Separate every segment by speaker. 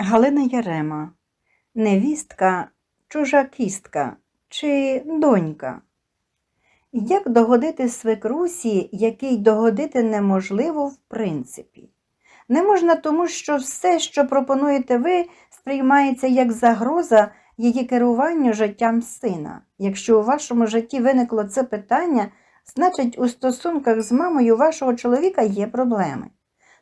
Speaker 1: Галина Ярема, невістка, чужа кістка чи донька. Як догодити свекрусі, який догодити неможливо в принципі? Не можна тому, що все, що пропонуєте ви, сприймається як загроза її керуванню життям сина. Якщо у вашому житті виникло це питання, значить у стосунках з мамою вашого чоловіка є проблеми.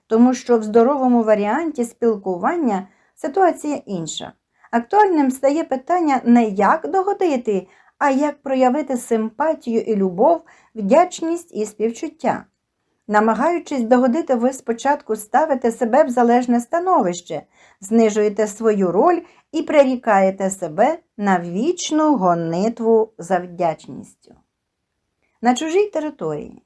Speaker 1: Тому що в здоровому варіанті спілкування ситуація інша. Актуальним стає питання не як догодити, а як проявити симпатію і любов, вдячність і співчуття. Намагаючись догодити, ви спочатку ставите себе в залежне становище, знижуєте свою роль і прирікаєте себе на вічну гонитву за вдячністю. На чужій території.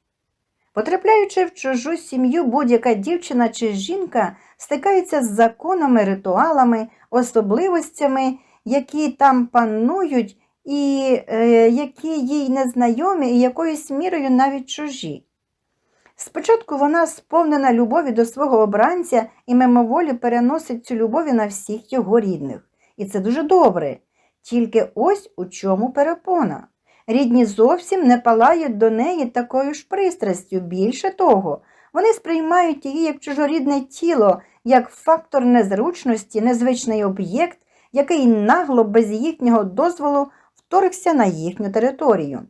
Speaker 1: Потрапляючи в чужу сім'ю, будь-яка дівчина чи жінка стикається з законами, ритуалами, особливостями, які там панують, і е, які їй незнайомі, і якоюсь мірою навіть чужі. Спочатку вона сповнена любові до свого обранця і мимоволі переносить цю любові на всіх його рідних. І це дуже добре. Тільки ось у чому перепона. Рідні зовсім не палають до неї такою ж пристрастю. Більше того, вони сприймають її як чужорідне тіло, як фактор незручності, незвичний об'єкт, який нагло без їхнього дозволу вторгся на їхню територію.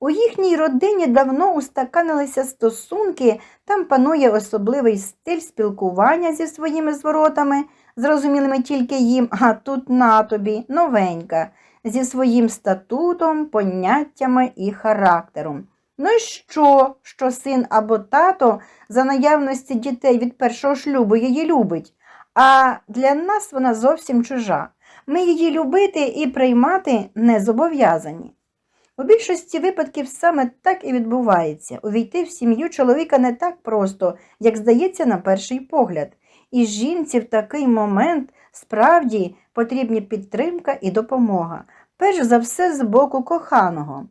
Speaker 1: У їхній родині давно устаканилися стосунки, там панує особливий стиль спілкування зі своїми зворотами, зрозумілими тільки їм, а тут на тобі, новенька, зі своїм статутом, поняттями і характером. Ну і що, що син або тато за наявності дітей від першого шлюбу її любить, а для нас вона зовсім чужа. Ми її любити і приймати не зобов'язані. У більшості випадків саме так і відбувається. Увійти в сім'ю чоловіка не так просто, як здається на перший погляд. І жінці в такий момент справді потрібні підтримка і допомога, перш за все з боку коханого.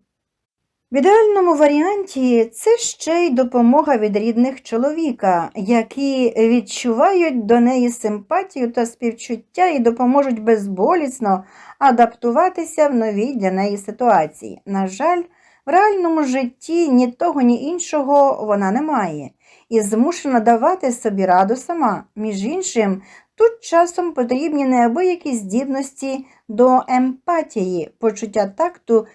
Speaker 1: В ідеальному варіанті це ще й допомога від рідних чоловіка, які відчувають до неї симпатію та співчуття і допоможуть безболісно адаптуватися в новій для неї ситуації. На жаль, в реальному житті ні того, ні іншого вона не має і змушена давати собі раду сама. Між іншим, тут часом потрібні неабиякі здібності до емпатії, почуття такту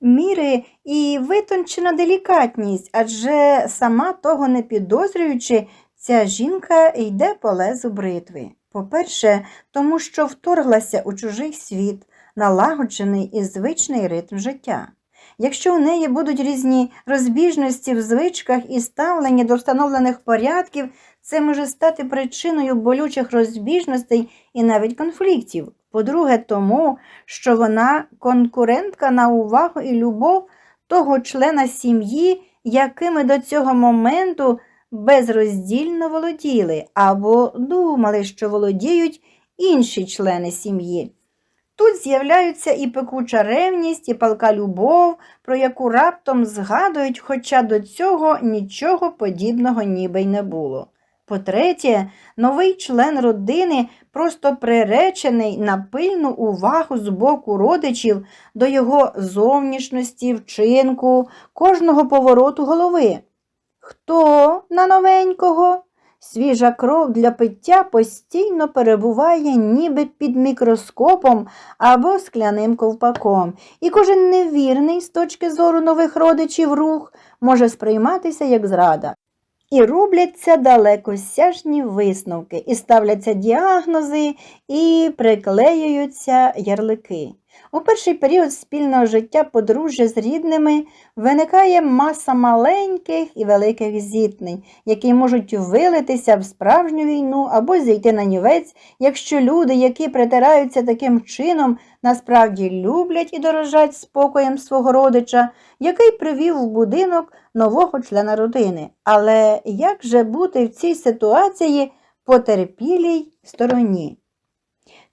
Speaker 1: міри і витончена делікатність, адже сама того не підозрюючи, ця жінка йде по лезу бритви. По-перше, тому що вторглася у чужий світ, налагоджений і звичний ритм життя. Якщо у неї будуть різні розбіжності в звичках і ставлення до встановлених порядків, це може стати причиною болючих розбіжностей і навіть конфліктів. По-друге, тому, що вона конкурентка на увагу і любов того члена сім'ї, якими до цього моменту безроздільно володіли або думали, що володіють інші члени сім'ї. Тут з'являються і пекуча ревність, і палка любов, про яку раптом згадують, хоча до цього нічого подібного ніби й не було. По-третє, новий член родини просто приречений на пильну увагу з боку родичів до його зовнішності, вчинку, кожного повороту голови. Хто на новенького? Свіжа кров для пиття постійно перебуває ніби під мікроскопом або скляним ковпаком, і кожен невірний з точки зору нових родичів рух може сприйматися як зрада. І робляться далекосяжні висновки, і ставляться діагнози, і приклеюються ярлики. У перший період спільного життя подружжя з рідними виникає маса маленьких і великих зіткнень, які можуть вилитися в справжню війну або зійти на нівець, якщо люди, які притираються таким чином, насправді люблять і дорожать спокоєм свого родича, який привів в будинок нового члена родини. Але як же бути в цій ситуації потерпілій стороні?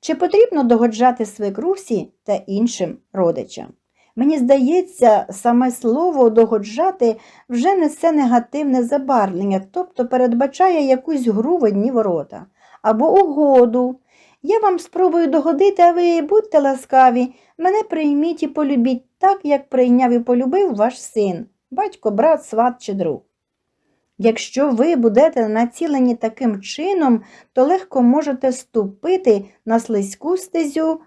Speaker 1: Чи потрібно догоджати свекрусі та іншим родичам? Мені здається, саме слово догоджати вже несе негативне забарвлення, тобто передбачає якусь гру в одні ворота або угоду, Я вам спробую догодити, а ви будьте ласкаві, мене прийміть і полюбіть так, як прийняв і полюбив ваш син, батько, брат, сват чи друг. Якщо ви будете націлені таким чином, то легко можете ступити на слизьку стезю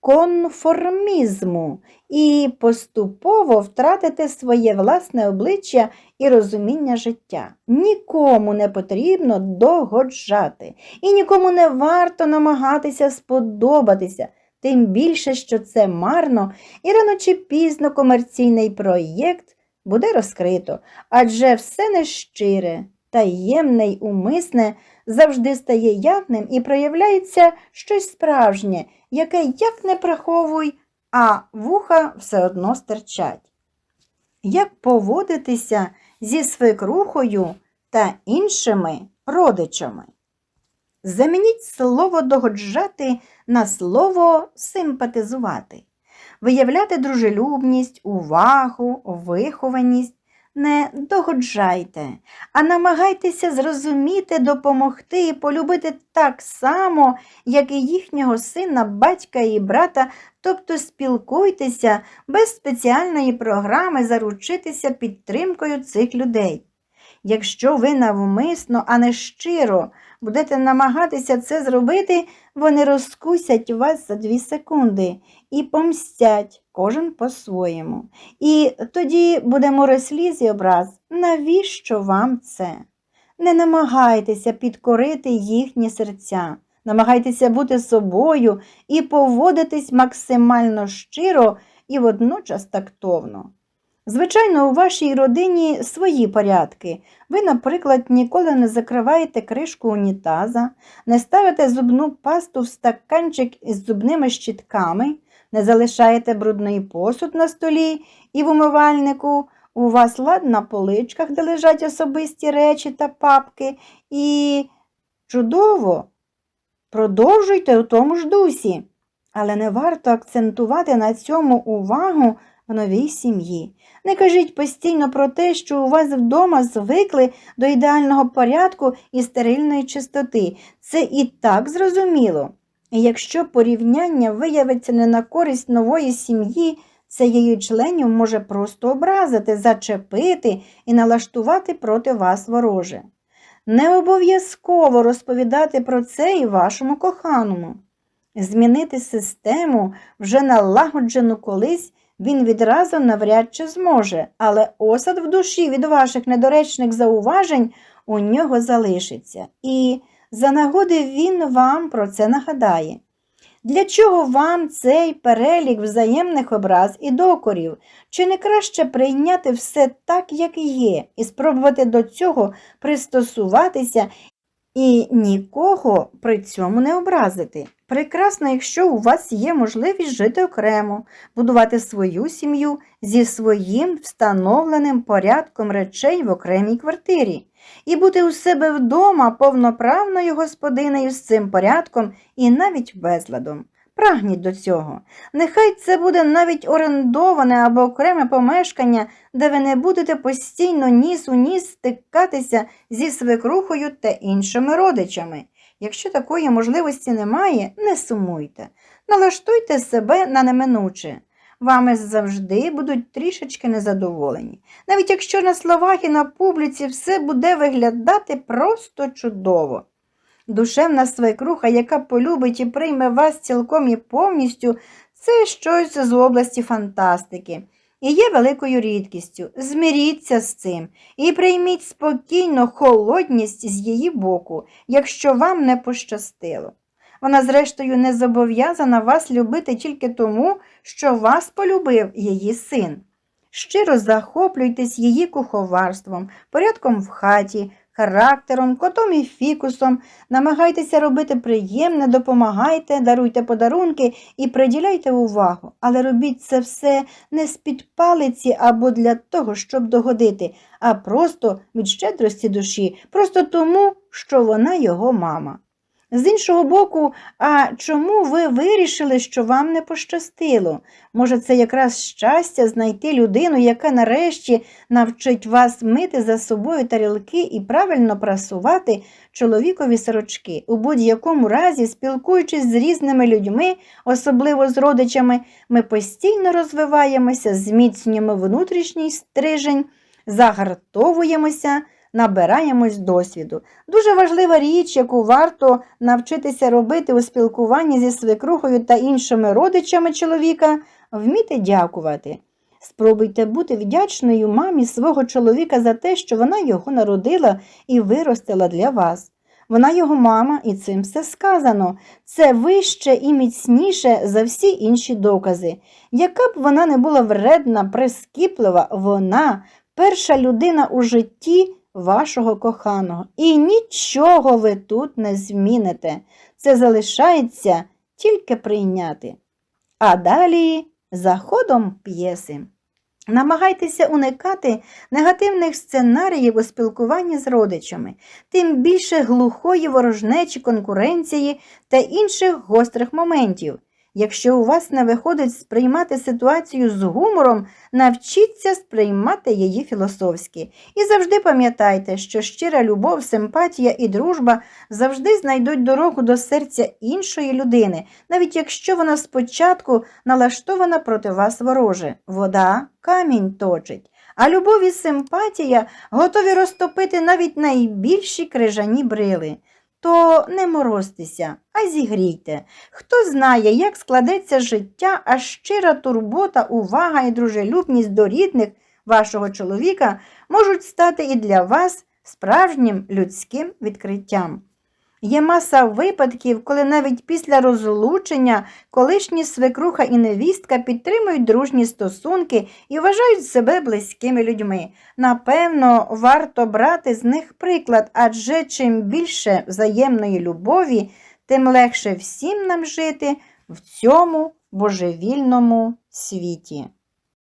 Speaker 1: конформізму і поступово втратите своє власне обличчя і розуміння життя. Нікому не потрібно догоджати, і нікому не варто намагатися сподобатися, тим більше, що це марно, і рано чи пізно комерційний проєкт буде розкрито, адже все нещире, таємне й умисне завжди стає явним і проявляється щось справжнє, яке як не приховуй, а вуха все одно стирчать. Як поводитися зі свекрухою та іншими родичами? Замініть слово догоджати на слово симпатизувати, виявляти дружелюбність, увагу, вихованість. Не догоджайте, а намагайтеся зрозуміти, допомогти і полюбити так само, як і їхнього сина, батька і брата, тобто спілкуйтеся без спеціальної програми заручитися підтримкою цих людей. Якщо ви навмисно, а не щиро будете намагатися це зробити, вони розкусять вас за дві секунди і помстять кожен по-своєму. І тоді буде море і образ. Навіщо вам це? Не намагайтеся підкорити їхні серця, намагайтеся бути собою і поводитись максимально щиро і водночас тактовно. Звичайно, у вашій родині свої порядки. Ви, наприклад, ніколи не закриваєте кришку унітаза, не ставите зубну пасту в стаканчик із зубними щітками, не залишаєте брудний посуд на столі і в умивальнику. У вас лад на поличках, де лежать особисті речі та папки, і чудово, продовжуйте у тому ж дусі. Але не варто акцентувати на цьому увагу в новій сім'ї. Не кажіть постійно про те, що у вас вдома звикли до ідеального порядку і стерильної чистоти. Це і так зрозуміло. І якщо порівняння виявиться не на користь нової сім'ї, це її членів може просто образити, зачепити і налаштувати проти вас вороже. Не обов'язково розповідати про це і вашому коханому. Змінити систему, вже налагоджену колись, він відразу навряд чи зможе, але осад в душі від ваших недоречних зауважень у нього залишиться. І за нагоди він вам про це нагадає. Для чого вам цей перелік взаємних образ і докорів? Чи не краще прийняти все так, як є, і спробувати до цього пристосуватися і нікого при цьому не образити? Прекрасно, якщо у вас є можливість жити окремо, будувати свою сім'ю зі своїм встановленим порядком речей в окремій квартирі і бути у себе вдома повноправною господинею з цим порядком і навіть безладом. Прагніть до цього. Нехай це буде навіть орендоване або окреме помешкання, де ви не будете постійно ніс у ніс стикатися зі свекрухою та іншими родичами. Якщо такої можливості немає, не сумуйте, налаштуйте себе на неминуче. Вами завжди будуть трішечки незадоволені. Навіть якщо на словах і на публіці все буде виглядати просто чудово. Душевна свекруха, яка полюбить і прийме вас цілком і повністю, це щось з області фантастики і є великою рідкістю. Змиріться з цим і прийміть спокійно холодність з її боку, якщо вам не пощастило. Вона, зрештою, не зобов'язана вас любити тільки тому, що вас полюбив її син. Щиро захоплюйтесь її куховарством, порядком в хаті, характером, котом і фікусом, намагайтеся робити приємне, допомагайте, даруйте подарунки і приділяйте увагу, але робіть це все не з-під палиці або для того, щоб догодити, а просто від щедрості душі, просто тому, що вона його мама. З іншого боку, а чому ви вирішили, що вам не пощастило? Може, це якраз щастя знайти людину, яка нарешті навчить вас мити за собою тарілки і правильно прасувати чоловікові сорочки. У будь-якому разі, спілкуючись з різними людьми, особливо з родичами, ми постійно розвиваємося, зміцнюємо внутрішній стрижень, загартовуємося, набираємось досвіду. Дуже важлива річ, яку варто навчитися робити у спілкуванні зі свекрухою та іншими родичами чоловіка вміти дякувати. Спробуйте бути вдячною мамі свого чоловіка за те, що вона його народила і виростила для вас. Вона його мама, і цим все сказано. Це вище і міцніше за всі інші докази. Яка б вона не була вредна, прискіплива, вона перша людина у житті вашого коханого. І нічого ви тут не зміните. Це залишається тільки прийняти. А далі за ходом п'єси. Намагайтеся уникати негативних сценаріїв у спілкуванні з родичами, тим більше глухої ворожнечі конкуренції та інших гострих моментів. Якщо у вас не виходить сприймати ситуацію з гумором, навчіться сприймати її філософськи. І завжди пам'ятайте, що щира любов, симпатія і дружба завжди знайдуть дорогу до серця іншої людини, навіть якщо вона спочатку налаштована проти вас вороже. Вода камінь точить. А любов і симпатія готові розтопити навіть найбільші крижані брили. То не морозьтеся, а зігрійте. Хто знає, як складеться життя, а щира турбота, увага і дружелюбність до рідних вашого чоловіка можуть стати і для вас справжнім людським відкриттям. Є маса випадків, коли навіть після розлучення колишні свекруха і невістка підтримують дружні стосунки і вважають себе близькими людьми. Напевно, варто брати з них приклад, адже чим більше взаємної любові, тим легше всім нам жити в цьому божевільному світі.